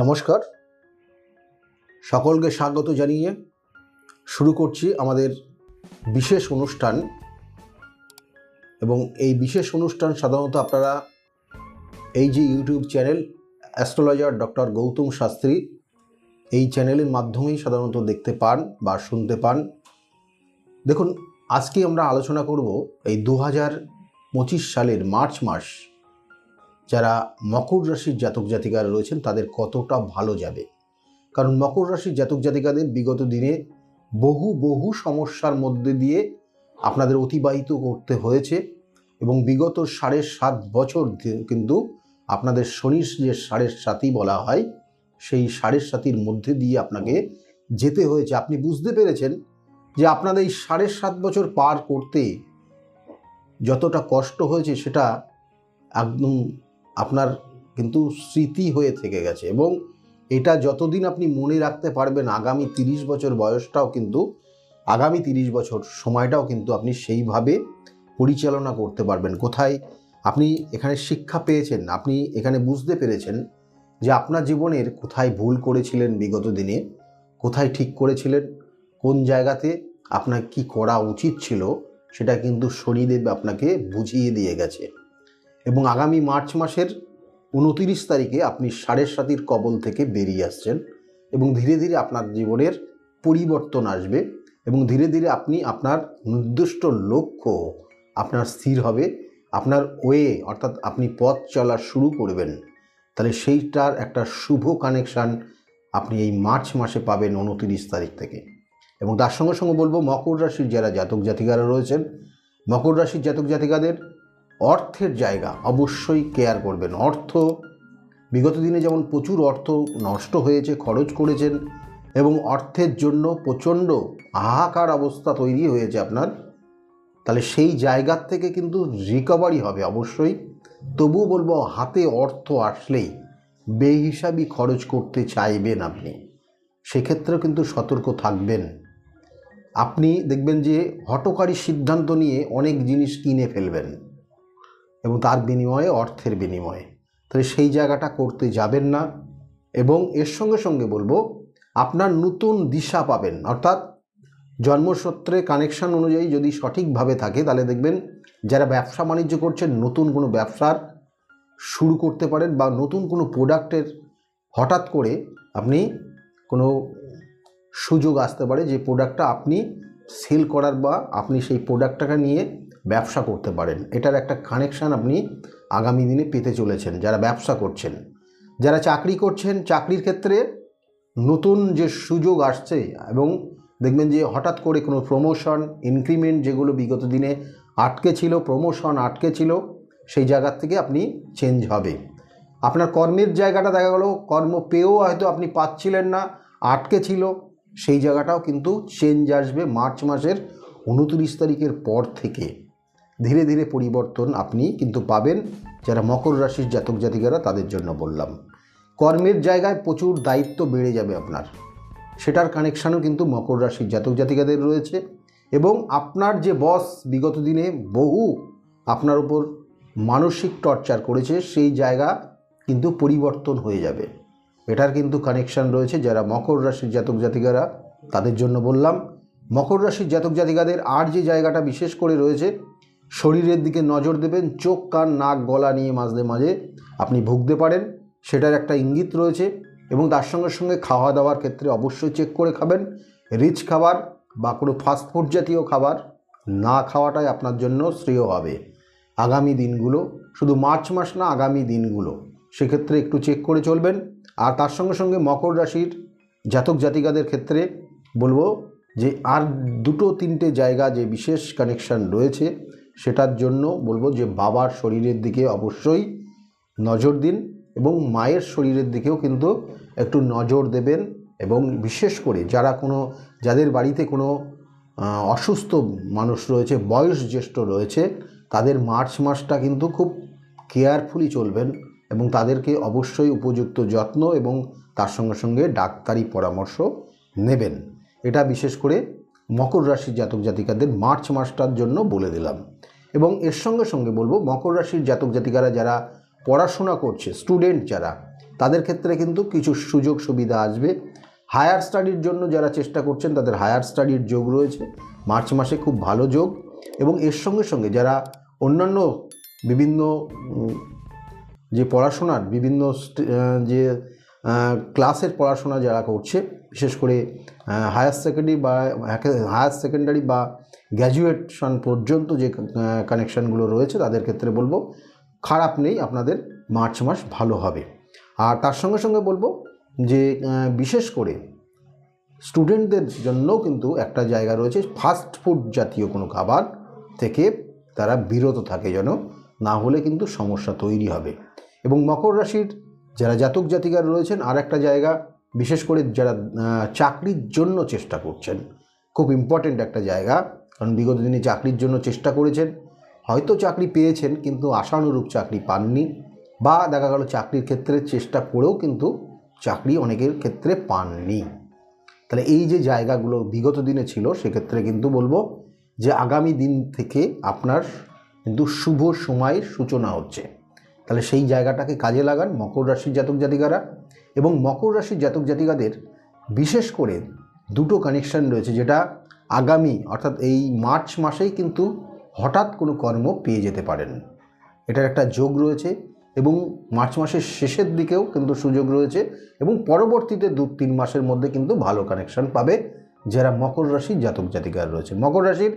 নমস্কার। সকলকে স্বাগত জানিয়ে শুরু করছি আমাদের বিশেষ অনুষ্ঠান। এবং এই বিশেষ অনুষ্ঠান সাধারণত আপনারা এই যে YouTube channel astrologer doctor Gautam Shastri, এই চ্যানেলের মাধ্যমেই সাধারণত দেখতে পান বা শুনতে পান। দেখুন, আজকে আমরা আলোচনা করব এই দু হাজার পঁচিশ সালের মার্চ মাস যারা মকর রাশির জাতক জাতিকারা রয়েছেন, তাদের কতটা ভালো যাবে? কারণ মকর রাশির জাতক জাতিকাদের বিগত দিনে বহু বহু সমস্যার মধ্যে দিয়ে আপনাদের অতিবাহিত করতে হয়েছে এবং বিগত সাড়ে সাত বছর কিন্তু আপনাদের শনির যে সাড়ে সাতই বলা হয়, সেই সাড়ে সাতির মধ্যে দিয়ে আপনাকে যেতে হয়েছে। আপনি বুঝতে পেরেছেন যে আপনাদের এই সাড়ে সাত বছর পার করতে যতটা কষ্ট হয়েছে, সেটা একদম আপনার কিন্তু স্মৃতি হয়ে থেকে গেছে এবং এটা যতদিন আপনি মনে রাখতে পারবেন আগামী তিরিশ বছর বয়সটাও কিন্তু, আগামী তিরিশ বছর সময়টাও কিন্তু আপনি সেইভাবে পরিচালনা করতে পারবেন। কোথায় আপনি এখানে শিক্ষা পেয়েছেন, আপনি এখানে বুঝতে পেরেছেন যে আপনার জীবনের কোথায় ভুল করেছিলেন বিগত দিনে, কোথায় ঠিক করেছিলেন, কোন জায়গাতে আপনার কি করা উচিত ছিল, সেটা কিন্তু শনিদেব আপনাকে বুঝিয়ে দিয়ে গেছে। এবং আগামী মার্চ মাসের উনতিরিশ তারিখে আপনি সাড়ে সাতির কবল থেকে বেরিয়ে আসছেন এবং ধীরে ধীরে আপনার জীবনের পরিবর্তন আসবে এবং ধীরে ধীরে আপনি আপনার নির্দিষ্ট লক্ষ্য আপনার স্থির হবে, আপনার ওয়ে অর্থাৎ আপনি পথ চলা শুরু করবেন। তাহলে সেইটার একটা শুভ কানেকশান আপনি এই মার্চ মাসে পাবেন উনতিরিশ তারিখ থেকে। এবং তার সঙ্গে সঙ্গে বলব, মকর রাশির যারা জাতক জাতিকারা রয়েছেন, মকর রাশির জাতক জাতিকাদের অর্থের জায়গা অবশ্যই কেয়ার করবেন। অর্থ, বিগত দিনে যেমন প্রচুর অর্থ নষ্ট হয়েছে, খরচ করেছেন এবং অর্থের জন্য প্রচণ্ড হাহাকার অবস্থা তৈরি হয়েছে আপনার, তাহলে সেই জায়গার থেকে কিন্তু রিকভারি হবে অবশ্যই। তবুও বলব, হাতে অর্থ আসলেই বেহিসাবি খরচ করতে চাইবেন আপনি। সেক্ষেত্রেও কিন্তু সতর্ক থাকবেন। আপনি দেখবেন যে হটকারী সিদ্ধান্ত নিয়ে অনেক জিনিস কিনে ফেলবেন। এবং তার বিনিময়ে অর্থের বিনিময়ে। তাহলে সেই জায়গাটা করতে যাবেন না এবং এর সঙ্গে সঙ্গে বলব, আপনার নতুন দিশা পাবেন। অর্থাৎ জন্মসূত্রে কানেকশান অনুযায়ী যদি সঠিকভাবে থাকে, তাহলে দেখবেন যারা ব্যবসা বাণিজ্য করছেন নতুন কোনো ব্যবসার শুরু করতে পারেন বা নতুন কোনো প্রোডাক্টের হঠাৎ করে আপনি কোনো সুযোগ আসতে পারে যে প্রোডাক্টটা আপনি সেল করার বা আপনি সেই প্রোডাক্টটাকে নিয়ে ব্যবসা করতে পারেন। এটার একটা কানেকশান আপনি আগামী দিনে পেতে চলেছেন, যারা ব্যবসা করছেন। যারা চাকরি করছেন, চাকরির ক্ষেত্রে নতুন যে সুযোগ আসছে এবং দেখবেন যে হঠাৎ করে কোনো প্রমোশন ইনক্রিমেন্ট যেগুলো বিগত দিনে আটকে ছিল প্রমোশন আটকে ছিল, সেই জায়গার থেকে আপনি চেঞ্জ হবে। আপনার কর্মের জায়গাটা দেখা গেলো, কর্ম পেয়েও হয়তো আপনি পাচ্ছিলেন না, আটকে ছিল, সেই জায়গাটাও কিন্তু চেঞ্জ আসবে মার্চ মাসের উনত্রিশ তারিখের পর থেকে। ধীরে ধীরে পরিবর্তন আপনি কিন্তু পাবেন, যারা মকর রাশির জাতক জাতিকারা তাদের জন্য বললাম। কর্মের জায়গায় প্রচুর দায়িত্ব বেড়ে যাবে আপনার। সেটার কানেকশানও কিন্তু মকর রাশির জাতক জাতিকাদের রয়েছে এবং আপনার যে বস বিগত দিনে বহু আপনার উপর মানসিক টর্চার করেছে, সেই জায়গা কিন্তু পরিবর্তন হয়ে যাবে। এটার কিন্তু কানেকশান রয়েছে যারা মকর রাশির জাতক জাতিকারা তাদের জন্য বললাম। মকর রাশির জাতক জাতিকাদের আর যে জায়গাটা বিশেষ করে রয়েছে শরীরের দিকে নজর দেবেন, চোখ, কান, নাক, গলা নিয়ে মাঝে মাঝে আপনি ভুগতে পারেন। সেটার একটা ইঙ্গিত রয়েছে এবং তার সঙ্গে সঙ্গে খাওয়া দাওয়ার ক্ষেত্রে অবশ্যই চেক করে খাবেন। রিচ খাবার বা কোনো ফাস্টফুড জাতীয় খাবার না খাওয়াটাই আপনার জন্য শ্রেয় হবে। আগামী দিনগুলো শুধু মার্চ মাস না, আগামী দিনগুলো সেক্ষেত্রে একটু চেক করে চলবেন। আর তার সঙ্গে সঙ্গে মকর রাশির জাতক জাতিকাদের ক্ষেত্রে বলব যে আর দুটো তিনটে জায়গা যে বিশেষ কানেকশান রয়েছে সেটার জন্য বলব যে বাবার শরীরের দিকে অবশ্যই নজর দিন এবং মায়ের শরীরের দিকেও কিন্তু একটু নজর দেবেন এবং বিশেষ করে যারা কোনো, যাদের বাড়িতে কোনো অসুস্থ মানুষ রয়েছে, বয়স জ্যেষ্ঠ রয়েছে, তাদের মার্চ মাসটা কিন্তু খুব কেয়ারফুলি চলবেন এবং তাদেরকে অবশ্যই উপযুক্ত যত্ন এবং তার সঙ্গে সঙ্গে ডাক্তারি পরামর্শ নেবেন। এটা বিশেষ করে মকর রাশির জাতক জাতিকাদের মার্চ মাসটার জন্য বলে দিলাম। এবং এর সঙ্গে সঙ্গে বলব, মকর রাশির জাতক জাতিকারা যারা পড়াশোনা করছে স্টুডেন্ট যারা, তাদের ক্ষেত্রে কিন্তু কিছু সুযোগ সুবিধা আসবে। হায়ার স্টাডির জন্য যারা চেষ্টা করছেন, তাদের হায়ার স্টাডির যোগ রয়েছে। মার্চ মাসে খুব ভালো যোগ এবং এর সঙ্গে সঙ্গে যারা অন্যান্য বিভিন্ন যে পড়াশোনার বিভিন্ন যে ক্লাসের পড়াশোনা যারা করছে, বিশেষ করে হায়ার সেকেন্ডারি বা হায়ার সেকেন্ডারি বা গ্র্যাজুয়েশন পর্যন্ত যে কানেকশানগুলো রয়েছে, তাদের ক্ষেত্রে বলব, খারাপ নেই, আপনাদের মার্চ মাস ভালো হবে। আর তার সঙ্গে সঙ্গে বলব যে বিশেষ করে স্টুডেন্টদের জন্যও কিন্তু একটা জায়গা রয়েছে ফাস্ট ফুড জাতীয় কোনো খাবার থেকে তারা বিরত থাকে যেন, না হলে কিন্তু সমস্যা তৈরি হবে। এবং মকর রাশির যারা জাতক জাতিকার রয়েছেন আর একটা জায়গা, বিশেষ করে যারা চাকরির জন্য চেষ্টা করছেন, খুব ইম্পর্ট্যান্ট একটা জায়গা কারণ বিগত দিনে চাকরির জন্য চেষ্টা করেছেন, হয়তো চাকরি পেয়েছেন কিন্তু আশানুরূপ চাকরি পাননি বা দেখা গেল চাকরির ক্ষেত্রে চেষ্টা করেও কিন্তু চাকরি অনেকের ক্ষেত্রে পাননি। তাহলে এই যে জায়গাগুলো বিগত দিনে ছিল সেক্ষেত্রে কিন্তু বলব যে আগামী দিন থেকে আপনার কিন্তু শুভ সময়ের সূচনা হচ্ছে। তাহলে সেই জায়গাটাকে কাজে লাগান মকর রাশির জাতক জাতিকারা এবং মকর রাশির জাতক জাতিকাদের বিশেষ করে দুটো কানেকশন রয়েছে যেটা আগামী, অর্থাৎ এই মার্চ মাসেই কিন্তু হঠাৎ কোনো কর্ম পেয়ে যেতে পারেন। এটার একটা যোগ রয়েছে এবং মার্চ মাসের শেষের দিকেও কিন্তু সুযোগ রয়েছে এবং পরবর্তীতে দু তিন মাসের মধ্যে কিন্তু ভালো কানেকশন পাবে যারা মকর রাশির জাতক জাতিকার রয়েছে। মকর রাশির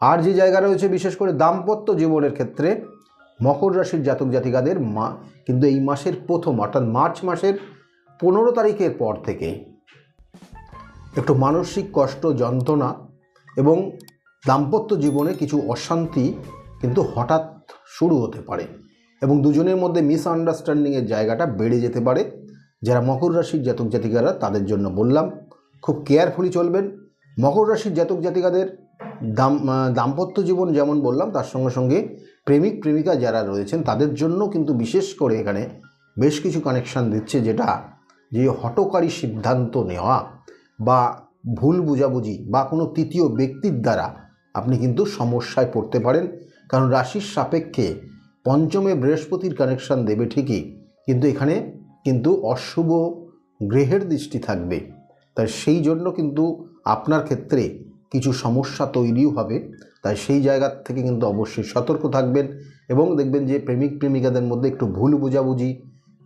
আর যে জায়গা রয়েছে, বিশেষ করে দাম্পত্য জীবনের ক্ষেত্রে মকর রাশির জাতক জাতিকাদের মা, কিন্তু এই মাসের প্রথম, অর্থাৎ মার্চ মাসের পনেরো তারিখের পর থেকে একটু মানসিক কষ্ট, যন্ত্রণা এবং দাম্পত্য জীবনে কিছু অশান্তি কিন্তু হঠাৎ শুরু হতে পারে এবং দুজনের মধ্যে মিসআন্ডারস্ট্যান্ডিংয়ের জায়গাটা বেড়ে যেতে পারে। যারা মকর রাশির জাতক জাতিকারা, তাদের জন্য বললাম, খুব কেয়ারফুলি চলবেন। মকর রাশির জাতক জাতিকাদের দাম দাম্পত্য জীবন যেমন বললাম, তার সঙ্গে সঙ্গে প্রেমিক, প্রেমিকা যারা রয়েছেন, তাদের জন্য কিন্তু বিশেষ করে এখানে বেশ কিছু কানেকশান দিচ্ছে, যেটা যে হটকারী সিদ্ধান্ত নেওয়া বা ভুল বুঝাবুঝি বা কোনো তৃতীয় ব্যক্তির দ্বারা আপনি কিন্তু সমস্যায় পড়তে পারেন। কারণ রাশির সাপেক্ষে পঞ্চমে বৃহস্পতির কানেকশান দেবে ঠিকই, কিন্তু এখানে কিন্তু অশুভ গ্রহের দৃষ্টি থাকবে। তাই সেই জন্য কিন্তু আপনার ক্ষেত্রে কিছু সমস্যা তৈরিও হবে। তাই সেই জায়গার থেকে কিন্তু অবশ্যই সতর্ক থাকবেন এবং দেখবেন যে প্রেমিক প্রেমিকাদের মধ্যে একটু ভুল বোঝাবুঝি,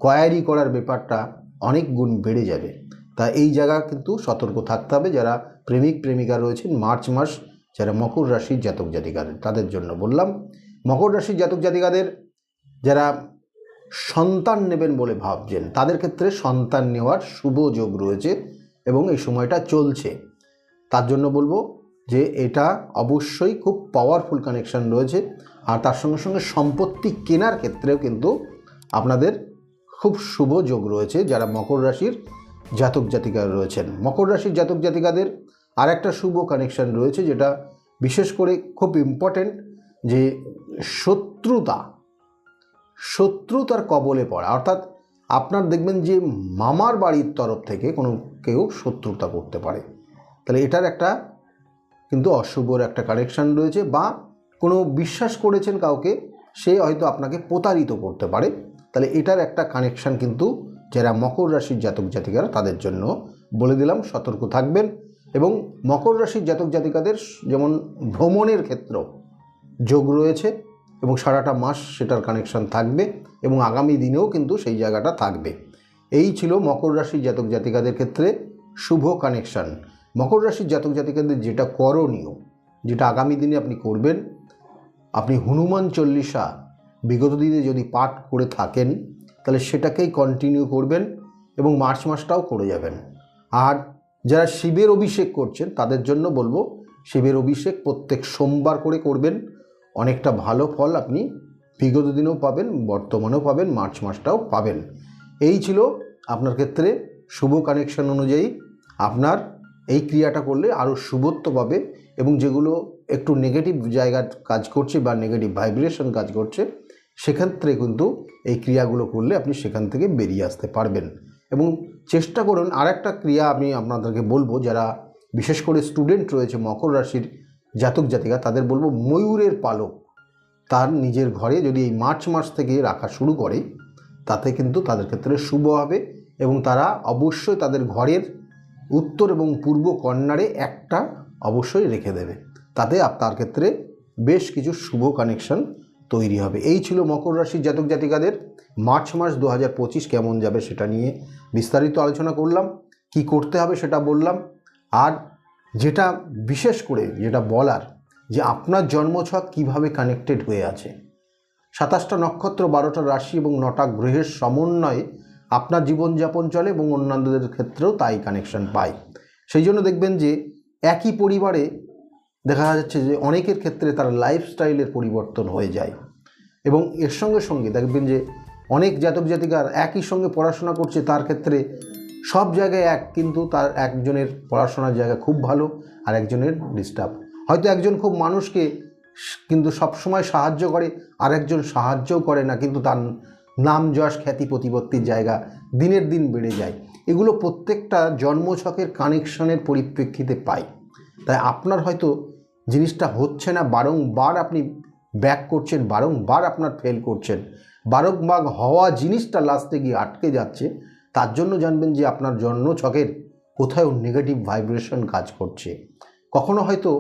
কোয়ারি করার ব্যাপারটা অনেক গুণ বেড়ে যাবে। তা এই জায়গা কিন্তু সতর্ক থাকতে হবে। যারা প্রেমিক, প্রেমিকা রয়েছেন, মার্চ মাস, যারা মকর রাশির জাতক জাতিকাদের, তাদের জন্য বললাম। মকর রাশির জাতক জাতিকাদের যারা সন্তান নেবেন বলে ভাবছেন, তাদের ক্ষেত্রে সন্তান নেওয়ার শুভ যোগ রয়েছে এবং এই সময়টা চলছে। তার জন্য বলব যে এটা অবশ্যই খুব পাওয়ারফুল কানেকশন রয়েছে। আর তার সঙ্গে সঙ্গে সম্পত্তি কেনার ক্ষেত্রেও কিন্তু আপনাদের খুব শুভ যোগ রয়েছে। যারা মকর রাশির জাতক জাতিকা রয়েছেন। মকর রাশির জাতক জাতিকাদের আর একটা শুভ কানেকশন রয়েছে, যেটা বিশেষ করে খুব ইম্পর্ট্যান্ট যে শত্রুতা, শত্রুতার কবলে পড়া। অর্থাৎ আপনার দেখবেন যে মামার বাড়ির তরফ থেকে কোনো কেউ শত্রুতা করতে পারে। তাহলে এটার একটা কিন্তু অশুভর একটা কানেকশান রয়েছে বা কোনো বিশ্বাস করেছেন কাউকে, সে হয়তো আপনাকে প্রতারিত করতে পারে। তাহলে এটার একটা কানেকশান কিন্তু যারা মকর রাশির জাতক জাতিকারা, তাদের জন্য বলে দিলাম, সতর্ক থাকবেন। এবং মকর রাশির জাতক জাতিকাদের যেমন ভ্রমণের ক্ষেত্র যোগ রয়েছে এবং সারাটা মাস সেটার কানেকশান থাকবে এবং আগামী দিনেও কিন্তু সেই জায়গাটা থাকবে। এই ছিল মকর রাশির জাতক জাতিকাদের ক্ষেত্রে শুভ কানেকশান মকর রাশির জাতক জাতিকাদের যেটা করণীয়, যেটা আগামী দিনে আপনি করবেন, আপনি হনুমান চল্লিশা বিগত দিনে যদি পাঠ করে থাকেন তাহলে সেটাকেই কন্টিনিউ করবেন এবং মার্চ মাসটাও করে যাবেন। আর যারা শিবের অভিষেক করছেন, তাদের জন্য বলব শিবের অভিষেক প্রত্যেক সোমবার করে করবেন। অনেকটা ভালো ফল আপনি বিগত দিনেও পাবেন, বর্তমানেও পাবেন, মার্চ মাসটাও পাবেন। এই ছিল আপনার ক্ষেত্রে শুভ কানেকশন অনুযায়ী আপনার এই ক্রিয়াটা করলে আরও শুভত্ব পাবে এবং যেগুলো একটু নেগেটিভ জায়গার কাজ করছে বা নেগেটিভ ভাইব্রেশন কাজ করছে সেক্ষেত্রে কিন্তু এই ক্রিয়াগুলো করলে আপনি সেখান থেকে বেরিয়ে আসতে পারবেন। এবং চেষ্টা করুন আর একটা ক্রিয়া আমি আপনাদেরকে বলব, যারা বিশেষ করে স্টুডেন্ট রয়েছে মকর রাশির জাতক জাতিকা, তাদের বলব ময়ূরের পালক। তার নিজের ঘরে যদি এই মার্চ মাস থেকে রাখা শুরু করে, তাতে কিন্তু তাদের ক্ষেত্রে শুভ হবে এবং তারা অবশ্যই তাদের ঘরের উত্তর এবং পূর্ব কর্নারে একটা অবশ্যই রেখে দেবে। তাতে আপনার ক্ষেত্রে বেশ কিছু শুভ কানেকশন তৈরি হবে। এই ছিল মকর রাশির জাতক জাতিকাদের মার্চ মাস দু হাজার পঁচিশ কেমন যাবে সেটা নিয়ে বিস্তারিত আলোচনা করলাম। কি করতে হবে সেটা বললাম। আর যেটা বিশেষ করে যেটা বলার যে আপনার জন্মছক কীভাবে কানেক্টেড হয়ে আছে। সাতাশটা নক্ষত্র, বারোটা রাশি এবং নটা গ্রহের সমন্বয়ে আপনার জীবনযাপন চলে এবং অন্যান্যদের ক্ষেত্রেও তাই কানেকশন পায় সেই জন্য দেখবেন যে একই পরিবারে দেখা যাচ্ছে যে অনেকের ক্ষেত্রে তার লাইফস্টাইলের পরিবর্তন হয়ে যায়। এবং এর সঙ্গে সঙ্গে দেখবেন যে অনেক জাতক জাতিকার একই সঙ্গে পড়াশোনা করছে, তার ক্ষেত্রে সব জায়গায় এক, কিন্তু তার একজনের পড়াশোনার জায়গা খুব ভালো আর একজনের ডিস্টার্ব হয়তো একজন খুব মানুষকে কিন্তু সবসময় সাহায্য করে আর একজন সাহায্যও করে না, কিন্তু তার নাম যশ খ্যাতি প্রতিপত্তির জায়গা দিনের দিন বেড়ে যায়। এগুলো প্রত্যেকটা জন্মছকের কানেকশনের পরিপ্রেক্ষিতে পাই তাই আপনার হয়তো জিনিসটা হচ্ছে না, বারংবার আপনি ব্যাক করছেন, বারংবার আপনার ফেল করছেন, বারংবার হওয়া জিনিসটা লাস্টে গিয়ে আটকে যাচ্ছে, তার জন্য জানবেন যে আপনার জন্ম ছকের কোথাও নেগেটিভ ভাইব্রেশন কাজ করছে। কখনো হয়তো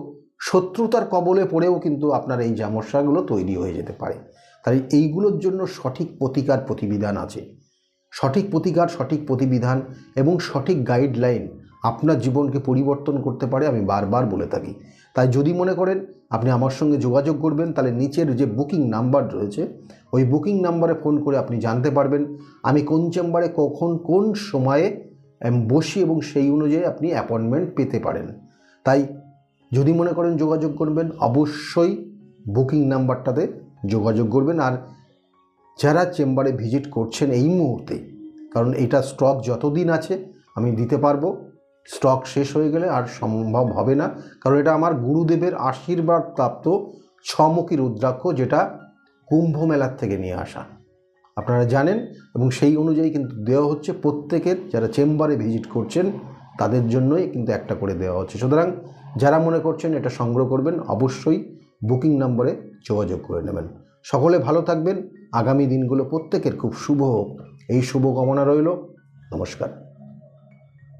শত্রুতার কবলে পড়েও কিন্তু আপনার এই সমস্যাগুলো তৈরি হয়ে যেতে পারে। তাই এইগুলোর জন্য সঠিক প্রতিকার প্রতিবিধান আছে। সঠিক প্রতিকার, সঠিক প্রতিবিধান এবং সঠিক গাইডলাইন আপনার জীবনকে পরিবর্তন করতে পারে আমি বারবার বলে থাকি। তাই যদি মনে করেন আপনি আমার সঙ্গে যোগাযোগ করবেন, তাহলে নিচের যে বুকিং নাম্বার রয়েছে, ওই বুকিং নাম্বারে ফোন করে আপনি জানতে পারবেন আমি কোন চেম্বারে কখন কোন সময়ে বসি এবং সেই অনুযায়ী আপনি অ্যাপয়েন্টমেন্ট পেতে পারেন। তাই যদি মনে করেন যোগাযোগ করবেন, অবশ্যই বুকিং নাম্বারটাতে যোগাযোগ করবেন। আর যারা চেম্বারে ভিজিট করছেন এই মুহূর্তে, কারণ এটা স্টক যতদিন আছে, আমি দিতে পারব। স্টক শেষ হয়ে গেলে আর সম্ভব হবে না। কারণ এটা আমার গুরুদেবের আশীর্বাদ প্রাপ্ত ছমুখী রুদ্রাক্ষ, যেটা কুম্ভ মেলার থেকে নিয়ে আসা। আপনারা জানেন এবং সেই অনুযায়ী কিন্তু দেওয়া হচ্ছে। প্রত্যেকের যারা চেম্বারে ভিজিট করছেন, তাদের জন্যই কিন্তু একটা করে দেওয়া হচ্ছে। সুতরাং যারা মনে করছেন এটা সংগ্রহ করবেন, অবশ্যই বুকিং নম্বরে যোগাযোগ করে নেবেন। সকলে ভালো থাকবেন। আগামী দিনগুলো প্রত্যেকের খুব শুভ হোক। এই শুভ কামনা রইল। নমস্কার।